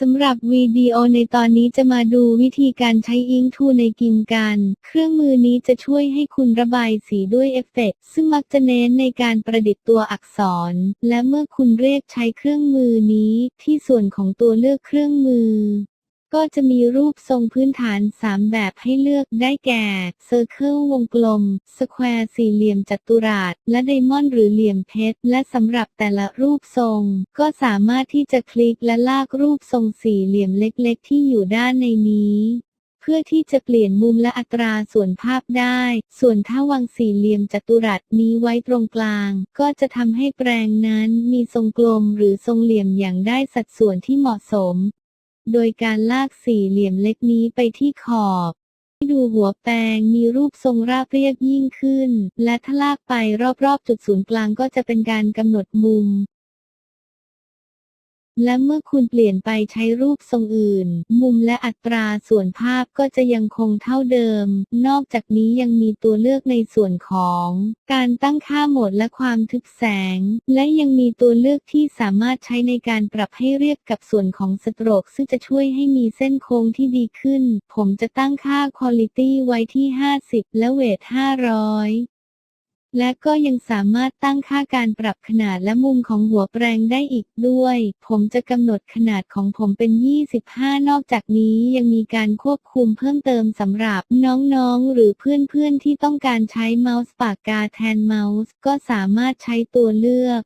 สำหรับวิดีโอในตอนนี้จะมาดูวิธีการใช้อิงทูในกินกัน เครื่องมือนี้จะช่วยให้คุณระบายสีด้วยเอฟเฟกต์ซึ่งมักจะเน้นในการประดิษฐ์ตัวอักษร และเมื่อคุณเรียกใช้เครื่องมือนี้ที่ส่วนของตัวเลือกเครื่องมือ ก็จะมีรูปทรงพื้นฐาน 3 แบบให้เลือกได้แก่ Circle วงกลม Square สี่เหลี่ยมจัตุรัสและไดมอนด์หรือเหลี่ยมเพชร และสำหรับแต่ละรูปทรง ก็สามารถที่จะคลิกและลากรูปทรงสี่เหลี่ยมเล็กๆ ที่อยู่ด้านในนี้เพื่อที่จะเปลี่ยนมุมและอัตราส่วนภาพได้ ส่วนถ้าวางสี่เหลี่ยมจัตุรัสนี้ไว้ตรงกลาง ก็จะทำให้แปลงนั้นมีทรงกลมหรือทรงเหลี่ยมอย่างได้สัดส่วนที่เหมาะสม โดยการลากสี่เหลี่ยมเล็กนี้ไปที่ขอบให้ดูหัวแปงมีรูปทรงราบเรียบยิ่งขึ้น และถ้าลากไปรอบๆ จุดศูนย์กลางก็จะเป็นการกำหนดมุม และเมื่อคุณเปลี่ยนไปใช้รูปทรงอื่น มุมและอัตราส่วนภาพก็จะยังคงเท่าเดิม นอกจากนี้ยังมีตัวเลือกในส่วนของ การตั้งค่าโหมดและความทึบแสง และยังมีตัวเลือกที่สามารถใช้ในการปรับให้เรียบกับส่วนของสโตรก ซึ่งจะช่วยให้มีเส้นโค้งที่ดีขึ้น ผมจะตั้งค่า Quality ไว้ที่ 50 และเวท500 และก็ยังสามารถตั้งค่าการปรับขนาดและมุมของหัวแปรงได้อีกด้วย ผมจะกำหนดขนาดของผมเป็น 25 นอกจากนี้ยังมีการควบคุมเพิ่มเติมสำหรับน้องๆ หรือเพื่อนๆ ที่ต้องการใช้เมาส์ปากกาแทนเมาส์ ก็สามารถใช้ตัวเลือก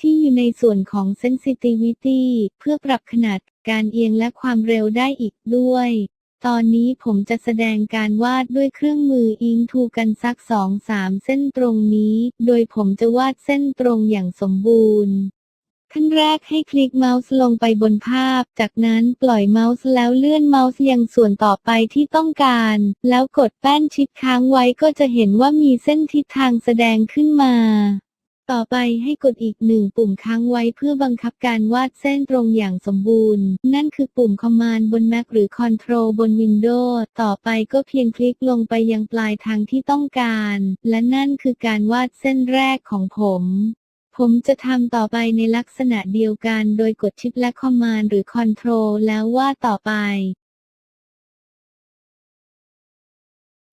ที่อยู่ในส่วนของ sensitivity เพื่อปรับขนาดการเอียงและความเร็วได้อีกด้วย ตอนนี้ผมจะแสดงการวาดด้วยเครื่องมืออิงทูกันสัก2-3เส้นตรงนี้ โดยผมจะวาดเส้นตรงอย่างสมบูรณ์ ขั้นแรกให้คลิกเมาส์ลงไปบนภาพ จากนั้นปล่อยเมาส์แล้วเลื่อนเมาส์ยังส่วนต่อไปที่ต้องการ แล้วกดแป้นชิดค้างไว้ก็จะเห็นว่ามีเส้นทิศทางแสดงขึ้นมา ไปให้กดอีกหนึ่งปุ่มค้างไว้เพื่อบังคับการวาดเส้นตรงอย่างสมบูรณ์ นั่นคือปุ่ม Command บน Mac หรือ Control บน Windows ต่อไปก็เพียงคลิกลงไปยังปลายทางที่ต้องการ และนั่นคือการวาดเส้นแรกของผมผมจะทำต่อไปในลักษณะเดียวกันโดยกดชิปและ Command หรือ Control แล้ววาดต่อไป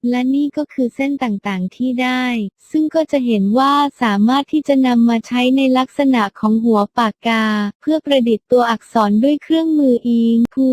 และนี่ก็คือเส้นต่างๆที่ได้ ซึ่งก็จะเห็นว่าสามารถที่จะนำมาใช้ในลักษณะของหัวปากกา เพื่อประดิษฐ์ตัวอักษรด้วยเครื่องมืออิงคู